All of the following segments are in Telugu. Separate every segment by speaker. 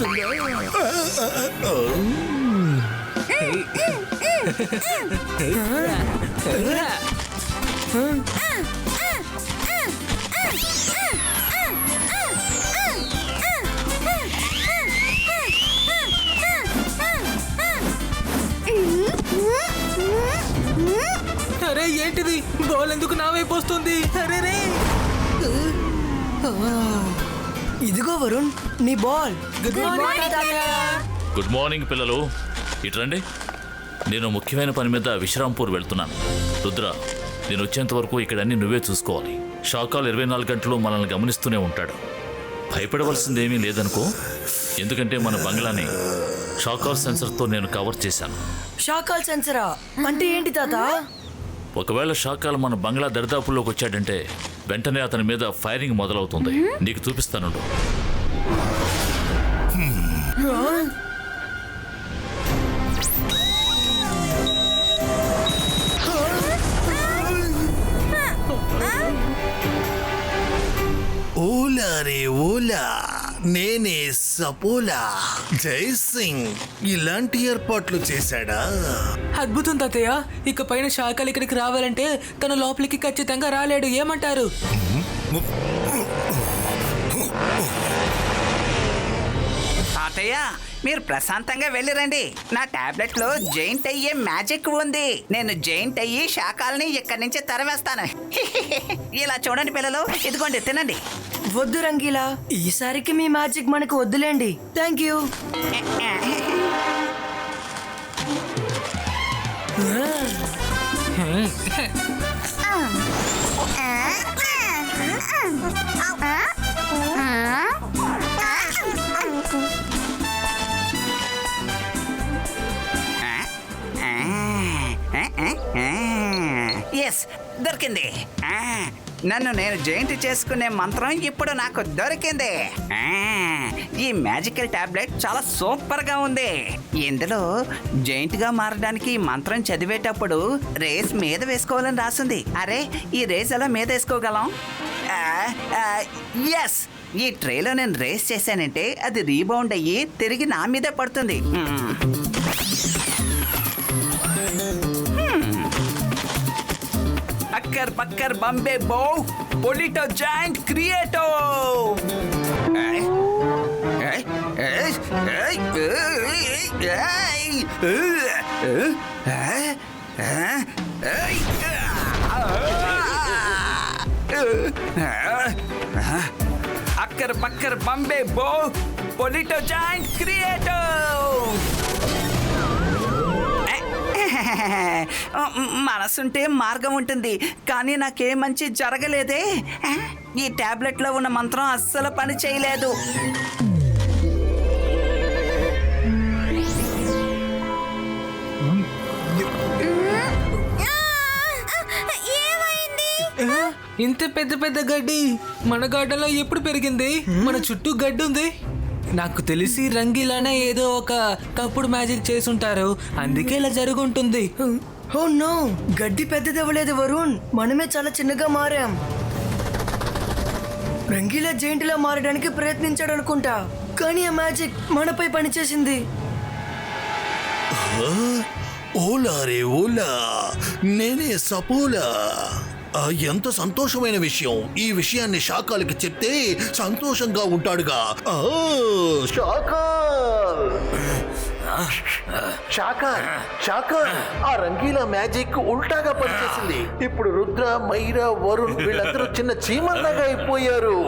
Speaker 1: తగిలేసిందా
Speaker 2: అరే ఏంటిది? బాల్ ఎందుకు నా వైపు వస్తుంది? అరే రే!
Speaker 3: ఇదిగో వరుణ్ నీ ball.
Speaker 2: Good morning
Speaker 4: good morning పిల్లలు. ఇటు రండి నేను ముఖ్యమైన పని మీద విశ్రాంపూర్ వెళ్తున్నాను. రుద్ర నేను వచ్చేంత వరకు ఇక్కడ అన్ని నువ్వే చూసుకోవాలి. షాకాల్ ఇరవై నాలుగు గంటలు మనల్ని గమనిస్తూనే ఉంటాడు. భయపడవలసిందేమీ లేదనుకో ఎందుకంటే మన బంగ్లాని షాకాల్ సెన్సర్తో నేను కవర్ చేశాను.
Speaker 3: షాకాల్ సెన్సరా? అంటే ఏంటి తాత?
Speaker 4: ఒకవేళ షాకాల్ మన బంగ్లా దరిదాపుల్లోకి వచ్చాడంటే వెంటనే అతని మీద ఫైరింగ్ మొదలవుతుంది. నీకు చూపిస్తాను
Speaker 1: ఓలా రే ఓలా. నేనే సపోలా. జై సింగ్. ఇలాంటి ఏర్పాట్లు చేశాడా?
Speaker 2: అద్భుతం తాతయ్య. ఇక పైన శాఖలు ఇక్కడికి రావాలంటే తన లోపలికి ఖచ్చితంగా రాలేడు. ఏమంటారు?
Speaker 5: తాతయ్య మీరు ప్రశాంతంగా వెళ్ళిరండి. నా టాబ్లెట్లో జైంట్ అయ్యే మ్యాజిక్ ఉంది. నేను జైంట్ అయ్యి శాఖల్ని ఇక్కడి నుంచి తరవేస్తాను. ఇలా చూడండి పిల్లలు. ఇదిగోండి తినండి.
Speaker 3: వద్దు రంగీలా. ఈసారికి మీ మ్యాజిక్ మనకు వద్దులేండి. Thank you.
Speaker 5: ఎస్ దొరికింది. నన్ను నేను జైంట్ చేసుకునే మంత్రం ఇప్పుడు నాకు దొరికింది. ఈ మ్యాజికల్ టాబ్లెట్ చాలా సూపర్గా ఉంది. ఇందులో జైంట్ మారడానికి మంత్రం చదివేటప్పుడు రేస్ మీద వేసుకోవాలని రాసింది. అరే ఈ రేస్ ఎలా మీద వేసుకోగలం? ఎస్ ఈ ట్రేలో నేను రేస్ చేశానంటే అది రీబౌండ్ అయ్యి తిరిగి నా మీదే పడుతుంది. మ్మ్. అక్కర్ పక్కర్ బంబే బో పొలిటో జాయింట్ క్రియేటో అక్కర్ పక్కర్ బంబే బో పొలిటో జాయింట్ క్రియేటో మనసుంటే మార్గం ఉంటుంది కానీ నాకే మంచి జరగలేదే. ఈ టాబ్లెట్లో ఉన్న మంత్రం అస్సలు పని చేయలేదు.
Speaker 2: ఇంత పెద్ద పెద్ద గడ్డి మన గార్డెన్లో ఎప్పుడు పెరిగింది? మన చుట్టూ గడ్డి ఉంది నాకు తెలిసి రంగీలానే ఏదో ఒక తప్పుడు మ్యాజిక్ చేసుంటారు. అందుకే ఇలా జరుగుంటుంది.
Speaker 3: ఓ నో గడ్డి పెద్దది అవ్వలేదు వరుణ్. మనమే చాలా చిన్నగా మారాం. రంగీలా జైంట్లా మారడానికి ప్రయత్నించాడు అనుకుంటా కానీ ఆ మ్యాజిక్ మనపై పనిచేసింది.
Speaker 1: ఓలా రే ఓలా. నేనే సపోలా. ఎంత సంతోషమైన విషయం. ఈ విషయాన్ని శాకాలకి చెప్తే సంతోషంగా ఉంటాడుగా. ఆ, శాకాల్ శాకాల్ ఆ రంగీలా మ్యాజిక్ ఉల్టాగా పనిచేసింది. ఇప్పుడు రుద్ర మైరా వరుణ్ వీళ్ళందరూ చిన్న చీమల్లాగా అయిపోయారు.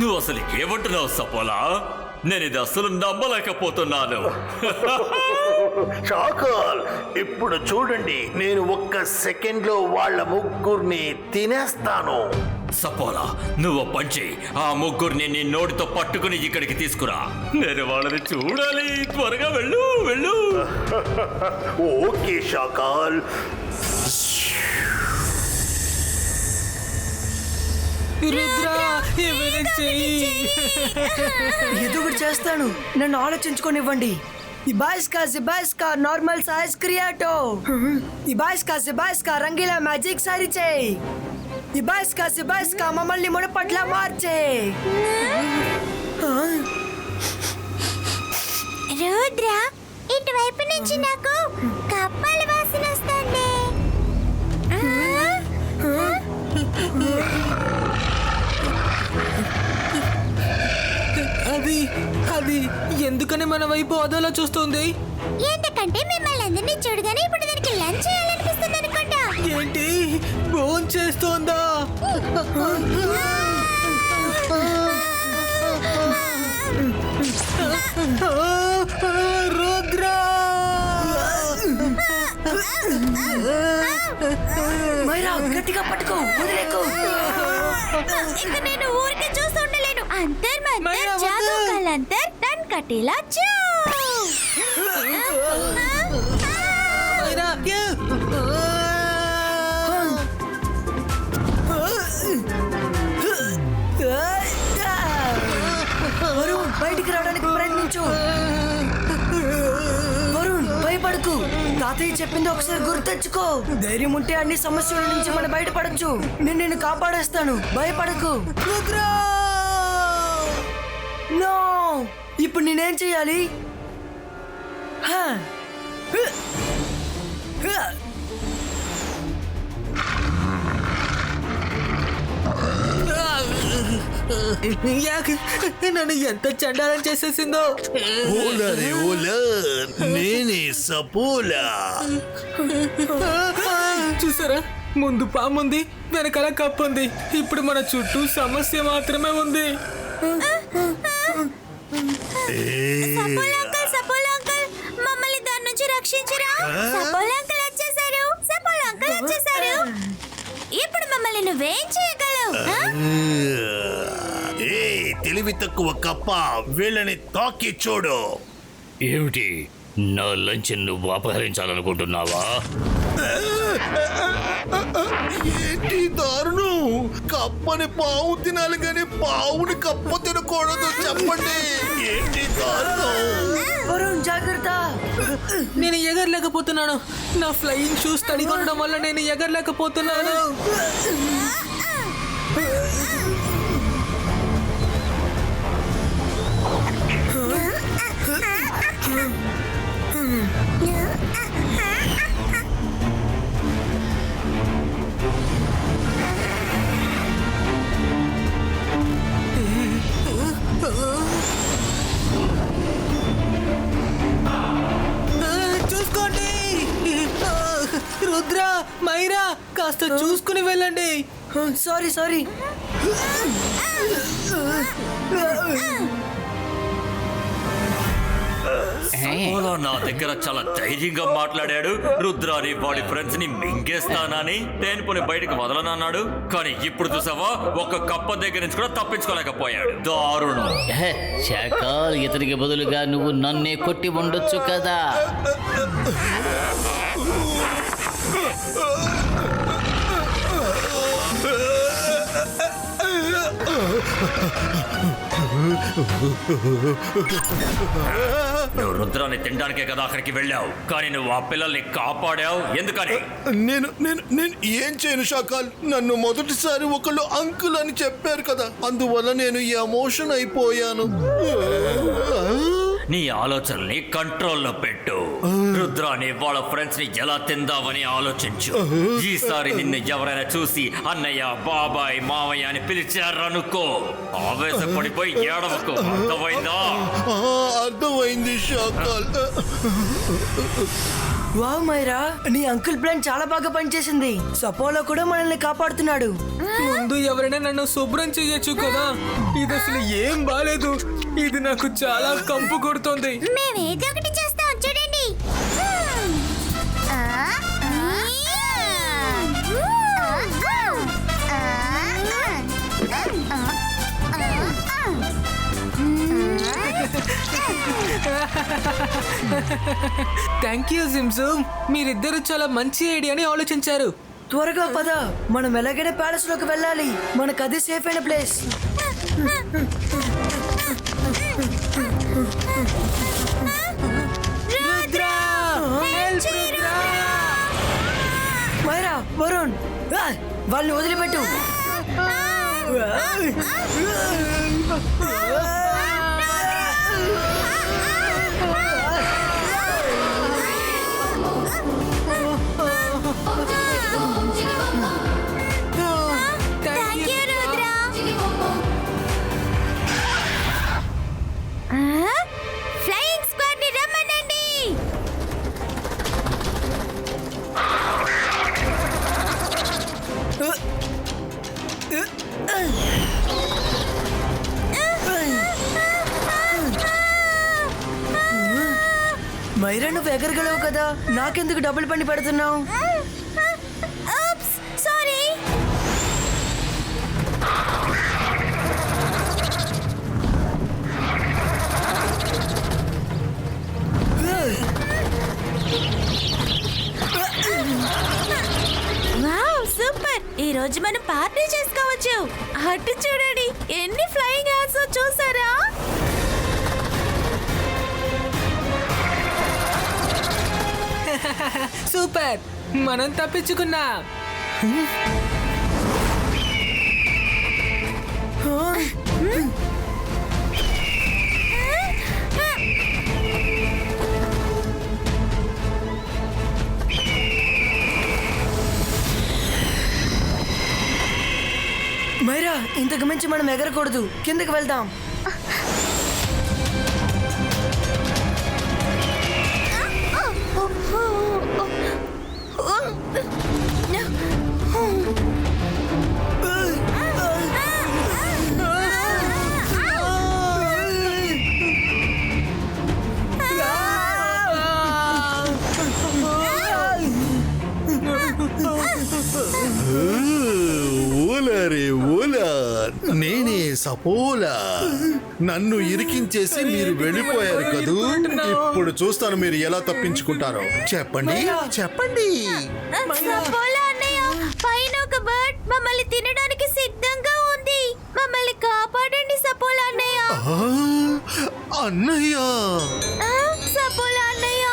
Speaker 6: నువ్వు అసలు ఏమంటున్నావు సపోలా? నేను ఇది అసలు నమ్మలేకపోతున్నాను.
Speaker 1: షాకల్ ఇప్పుడు చూడండి నేను ఒక్క సెకండ్లో వాళ్ళ ముగ్గురిని తినేస్తాను.
Speaker 6: సపోలా నువ్వు పంచి ఆ ముగ్గురిని నీ నోటితో పట్టుకుని ఇక్కడికి తీసుకురా. నేను వాళ్ళని చూడాలి. త్వరగా వెళ్ళు వెళ్ళు.
Speaker 1: ఓకే షాకాల్
Speaker 2: రుద్ర ఏమైనా చెయ్యి?
Speaker 3: ఏదో ఒకటి చేస్తాను. నన్ను ఆలోచించుకోనివ్వండి. ఇబాయిస్కా జిబాయిస్కా నార్మల్ సైజ్ క్రియాటో. ఇబాయిస్కా జిబాయిస్కా రంగీలా మ్యాజిక్ సరి చేయి. ఇబాస్కా సిబాస్కా మమ్మల్ని మునపట్ల మార్చే.
Speaker 7: రుద్ర ఇటువైపు నుంచి నాకు కప్పల వాసన వస్తుంది.
Speaker 2: అది అది ఎందుకని మన వైపు అదోలా చూస్తుంది?
Speaker 7: ఎందుకంటే మిమ్మల్ని అందరినీ చూడగానే ఇప్పుడు దానికి లంచ్ చేయాలనిపిస్తుంది అనుకుంటా.
Speaker 2: ఏంటి? ఫోన్ చేస్తోందా? రుద్ర!
Speaker 3: మైరా గట్టిగా పట్టుకో వదిలేకు.
Speaker 7: ఇక నేను ఊరికే చూస్తూ కలంతర్ టన్ కటిలా చూ
Speaker 2: మైరా, ఏ?
Speaker 3: వరుణ్ బయటికి రావడానికి ప్రయత్నించు. వరుణ్ భయపడకు. తాతయ్య చెప్పింది ఒకసారి గుర్తెచ్చుకో ధైర్యం ఉంటే అన్ని సమస్యల నుంచి మనం బయటపడచ్చు. నేను నిన్ను కాపాడేస్తాను. భయపడకు. నో! ఇప్పుడు నేనేం చేయాలి.
Speaker 2: యాక్, నన్ను ఎంత చండాలం చేసేసిందో?
Speaker 1: ఓలా రే ఓలా నేనే సపోలా.
Speaker 2: చూసారా? ముందు పాముంది వెనకాల కప్పు ఉంది ఇప్పుడు మన చుట్టూ సమస్య మాత్రమే ఉంది.
Speaker 7: సపోల్ అంకుల్ సపోల్ అంకుల్ మమ్మల్ని దాని నుంచి రక్షించరా? సపోల్ అంకుల్ వచ్చేసారు. సపోల్ అంకుల్ వచ్చేసారు. ఇప్పుడు మమ్మల్ని నువ్వేం చేయగలవు?
Speaker 1: ఏ తెలివి తక్కువ కప్ప. వీళ్ళని తాకి చూడు.
Speaker 6: ఏమిటి? నా లంచ్ నువ్వు అపహరించాలనుకుంటున్నావా?
Speaker 1: ఏంటి దారుణం? కప్పని పావు తినాలి కానీ పావుని కప్ప తినకూడదు చెప్పండి. ఏంటి దారుణం?
Speaker 3: జాగ్రత్త.
Speaker 2: నేను ఎగరలేకపోతున్నాను. నా ఫ్లయింగ్ షూస్ తడిగా ఉండడం వల్ల నేను ఎగరలేకపోతున్నాను. ఆ, చూసుకోండి రుద్ర మైరా కాస్త చూసుకుని వెళ్ళండి
Speaker 3: సారీ సారీ
Speaker 6: సపోలా నా దగ్గర చాలా ధైర్యంగా మాట్లాడాడు. రుద్రాని వాడి ఫ్రెండ్స్ని మింగేస్తానని తేనుకొని బయటకు వదలనన్నాడు. కానీ ఇప్పుడు చూసావా ఒక కప్ప దగ్గర నుంచి కూడా తప్పించుకోలేకపోయాడు. దారుణం.
Speaker 8: శాఖల్ ఇతనికి బదులుగా నువ్వు నన్నే కొట్టి ఉండొచ్చు కదా?
Speaker 6: నువ్వు రుద్రాన్ని తినడానికే కదా అక్కడికి వెళ్ళావు. కానీ నువ్వు ఆ పిల్లల్ని కాపాడావు. ఎందుకని?
Speaker 1: నేను నేను నేను ఏం చేయను షాకాల్? నన్ను మొదటిసారి ఒకళ్ళు అంకుల్ అని చెప్పారు కదా. అందువల్ల నేను ఎమోషన్ అయిపోయాను.
Speaker 6: నీ ఆలోచనల్ని కంట్రోల్లో పెట్టు. రుద్రాన్ని వాళ్ళ ఫ్రెండ్స్ని ఎలా తిందామని ఆలోచించు. ఈసారి నిన్ను ఎవరైనా చూసి అన్నయ్య బాబాయ్ మావయ్య అని పిలిచారనుకో ఆవేశపడిపోయి ఏడవకు. అర్థమైందా?
Speaker 1: అర్థమైంది
Speaker 3: వావ్ మైరా. నీ అంకుల్ ప్లాన్ చాలా బాగా పనిచేసింది. సపోలో కూడా మనల్ని కాపాడుతున్నాడు.
Speaker 2: ముందు ఎవరైనా నన్ను శుభ్రం చేయొచ్చు కదా. ఇది అసలు ఏం బాలేదు. ఇది నాకు చాలా కంపు కొడుతోంది.
Speaker 7: మేము ఏదో ఒకటి
Speaker 2: థ్యాంక్ యూ జిమ్జుమ్ మీరిద్దరు చాలా మంచి ఐడియాని ఆలోచించారు
Speaker 3: త్వరగా పద మనం ఎలాగైనా ప్యాలెస్లోకి వెళ్ళాలి మనకు అది సేఫ్ అయిన ప్లేస్! మైరా వరుణ్! వాళ్ళని వదిలిపెట్టు మైరా నువ్వు ఎగరగలవు కదా. నాకెందుకు డబ్బులు పని పెడుతున్నావు?
Speaker 7: సారీ వావ్ సూపర్ ఈ రోజు మనం పార్టీ చేసుకోవచ్చు. అటు చూడండి ఎన్ని ఫ్లయింగ్
Speaker 2: సూపర్. మనం తప్పించుకున్నా.
Speaker 3: మైరా ఇంతకు మించి మనం ఎగరకూడదు. కిందకి వెళ్దాం.
Speaker 1: సపోలా నన్ను ఇరికించేసి మీరు వెళ్ళిపోయారు కదూ? ఇప్పుడు చూస్తాను మీరు ఎలా తప్పించుకుంటారో. చెప్పండి చెప్పండి.
Speaker 7: పైన ఒక బర్డ్ మమ్మల్ని తినడానికి సిద్ధంగా ఉంది. మమ్మల్ని కాపాడండి సపోలా అన్నయ్య.
Speaker 1: అన్నయ్య.
Speaker 7: సపోలా అన్నయ్య.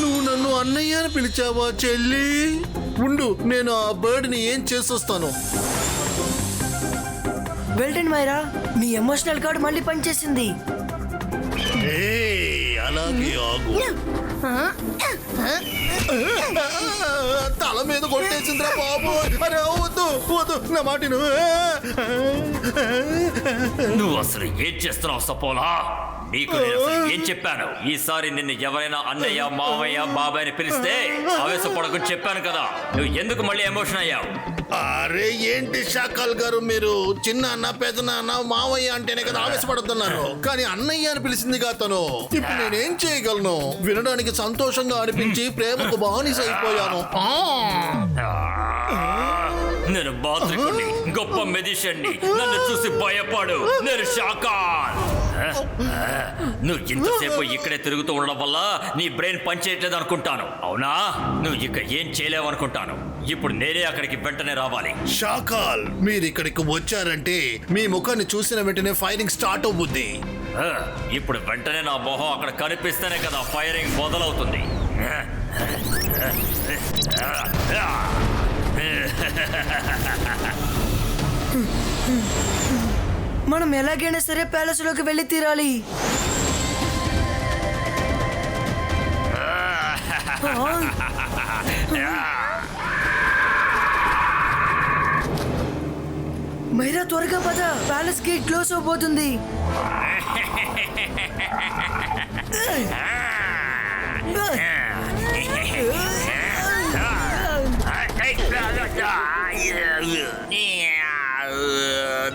Speaker 1: నువ్వు నన్ను అన్నయ్య అని పిలిచావా చెల్లి? ఉండు నేను ఆ బర్డ్ని ఏం చేసొస్తాను.
Speaker 3: వెళ్ళండి మైరా నీ ఎమోషనల్ కార్డ్ మళ్ళీ పనిచేసింది.
Speaker 1: ఏయ్, అలాగే ఆగు. తల మీద కొట్టేసిందిరా బాబు. అరే వద్దు వద్దు నా మాటిను.
Speaker 6: నువ్వు అసలు ఏం చేస్తున్నావు సపోలా? నీకు నేను అసలు ఏం చెప్పాను? ఈసారి నిన్ను ఎవరైనా అన్నయ్య మావయ్య బాబాయ్ అని పిలిస్తే ఆవేశపడకని చెప్పాను కదా. నువ్వు ఎందుకు మళ్ళీ ఎమోషన్ అయ్యావు?
Speaker 1: అరే ఏంటి శాఖల్ గారు మీరు? చిన్న అన్న పెద్ద నాన్న మావయ్య అంటేనే కదా ఆవేశపడుతున్నారు. కానీ అన్నయ్య అని పిలిచిందిగా తను. ఇప్పుడు నేనేం చేయగలను? వినడానికి సంతోషంగా అనిపించి ప్రేమకు బానిస అయిపోయాను. ఆ!
Speaker 6: నేను బాత్రికుని గొప్ప మెజిషియన్ని నన్ను చూసి భయపడు. నేను షాకాన్ నువ్వు ఇంతసేపు ఇక్కడే తిరుగుతూ ఉండడం వల్ల నీ బ్రెయిన్ పనిచేయట్లేదు అనుకుంటాను. అవునా? నువ్వు ఇక ఏం చేయలేవు అనుకుంటాను ఇప్పుడు నేనే అక్కడికి వెంటనే రావాలి.
Speaker 1: షాకాల్ మీరు ఇక్కడికి వచ్చారంటే మీ ముఖాన్ని చూసిన వెంటనే ఫైరింగ్ స్టార్ట్ అవుతుంది
Speaker 6: ఆ, ఇప్పుడు వెంటనే నా మొహం అక్కడ కనిపిస్తేనే కదా ఫైరింగ్ మొదలవుతుంది.
Speaker 3: మనం ఎలాగైనా సరే ప్యాలెస్లోకి వెళ్ళి తీరాలి. మైరా త్వరగా పద. ప్యాలెస్ గేట్ క్లోజ్ అవబోతుంది.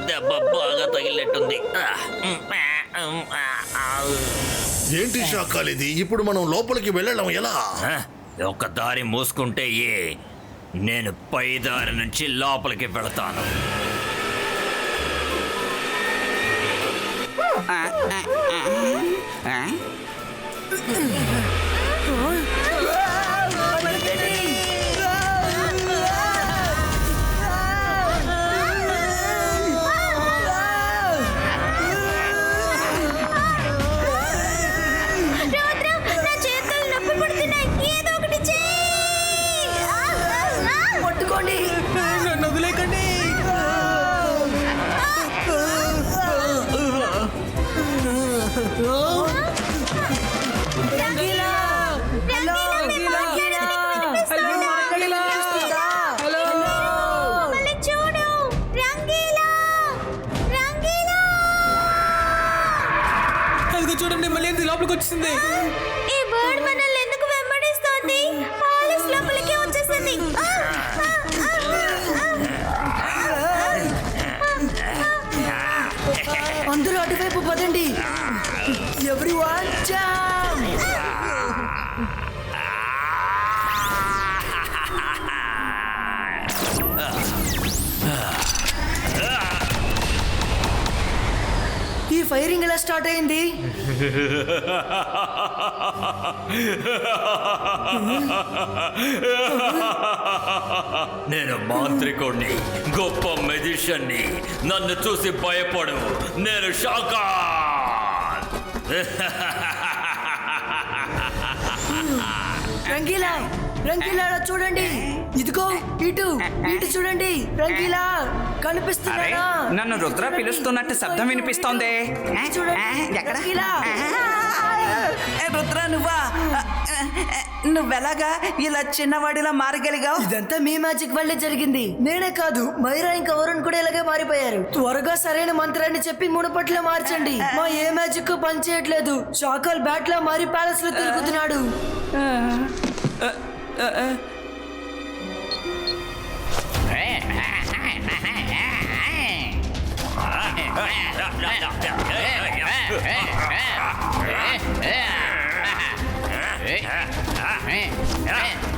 Speaker 6: దెబ్బ బాగా తగిలినట్టుంది
Speaker 1: ఏంటి షాకాల్ ఇది ఇప్పుడు మనం లోపలికి వెళ్ళడం ఎలా?
Speaker 6: ఒక దారి మూసుకుంటే ఏ? నేను పై దారి నుంచి లోపలికి వెళతాను.
Speaker 5: ఆ?
Speaker 7: రుద్ర
Speaker 3: అందరూ ఎవ్రీ పదండి. ఎవరి ఈ ఫైరింగ్ ఎలా స్టార్ట్ అయింది?
Speaker 6: నేను మాంత్రికుణ్ణి గొప్ప మెజిషియన్ని. నన్ను చూసి భయపడు. నేను షాకా
Speaker 3: రంగీలా రంగీలా చూడండి. ఇదిగో ఇటు ఇటు చూడండి. రంగీలా
Speaker 5: అరే
Speaker 3: కనిపిస్తున్నాడా
Speaker 5: నన్ను రుద్ర పిలుస్తున్నట్టు శబ్దం వినిపిస్తోంది?
Speaker 3: చూడండి,
Speaker 5: రుద్ర నువ్వా? నువ్వెలాగా ఇలా చిన్నవాడిలా మారగలిగావు?
Speaker 3: ఇదంతా మీ మ్యాజిక్ వల్లే జరిగింది. నేనే కాదు మైరా ఇంకా వరుణ్ కూడా ఇలాగే మారిపోయారు. త్వరగా సరైన మంత్రాన్ని చెప్పి మునుపట్ల మార్చండి. మా ఏ మ్యాజిక్ పని చేయట్లేదు షాకల్ బ్యాట్ లా మారి ప్యాలెస్లో తిరుగుతున్నాడు
Speaker 7: Ơ ơ Yeah.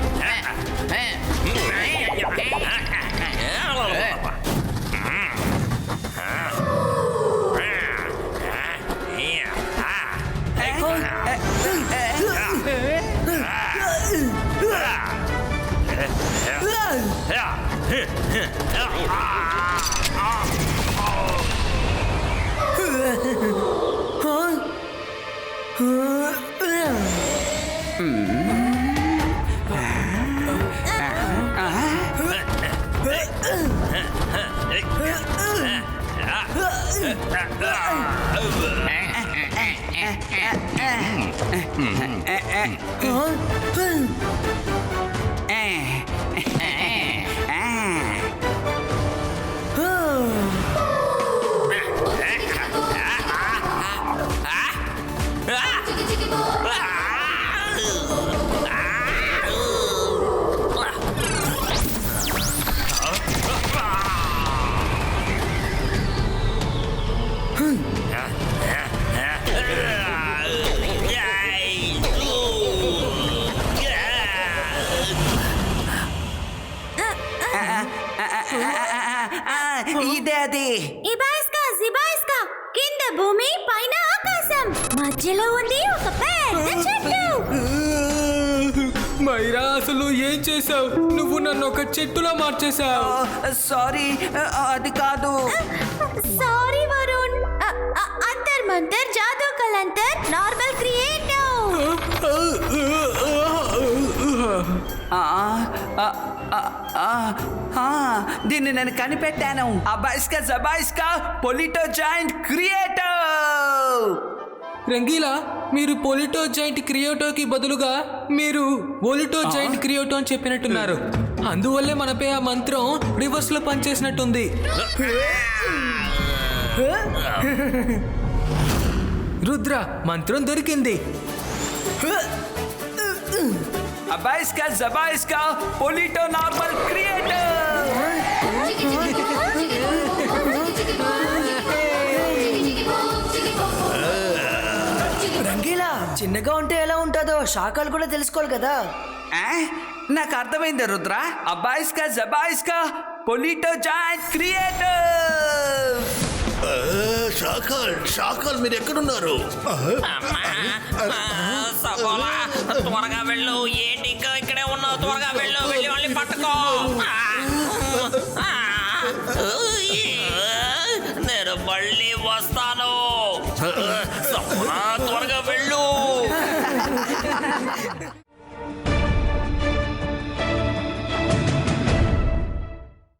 Speaker 7: ఇదే మధ్యలో ఉంది ఒక పెద్ద చెట్టు
Speaker 2: మైరా అసలు ఏం చేసావు నువ్వు నన్ను ఒక చెట్టులా మార్చేశావు.
Speaker 5: సారీ అది కాదు.
Speaker 7: సారీ వరుణ్ అంతర్ మంతర్ జాదూ కలంతర్ నార్మల్ క్రియేటివ్.
Speaker 5: దీన్ని నేను కనిపెట్టాను. అబాయిస్కా జబాయిస్కా పొలిటో జాయింట్ క్రియేటర్
Speaker 2: రంగీలా మీరు పొలిటో జాయింట్ క్రియోటోకి బదులుగా మీరు ఒలిటో జాయింట్ క్రియోటో అని చెప్పినట్టున్నారు. అందువల్లే మనపై ఆ మంత్రం రివర్స్లో పనిచేసినట్టుంది. రుద్ర మంత్రం దొరికింది.
Speaker 5: అబాయిస్కా జబాయిస్కా పొలిటో నార్మల్ క్రియేటర్.
Speaker 3: రంగీలా చిన్నగా ఉంటే ఎలా ఉంటుందో షాకాలు కూడా తెలుసుకోవాలి కదా.
Speaker 5: ఆ? నాకు అర్థమైంది రుద్ర. అబ్బాయిస్కా జబాయిస్కా పొలిటో జాయింట్ క్రియేటర్.
Speaker 1: షాకాల్ షాకాల్ మీరు ఎక్కడున్నారు?
Speaker 9: త్వరగా వెళ్ళు. ఏంటి ఇంకా ఇక్కడే ఉన్నావు? త్వరగా వెళ్ళు. వెళ్ళి వాళ్ళని పట్టుకో.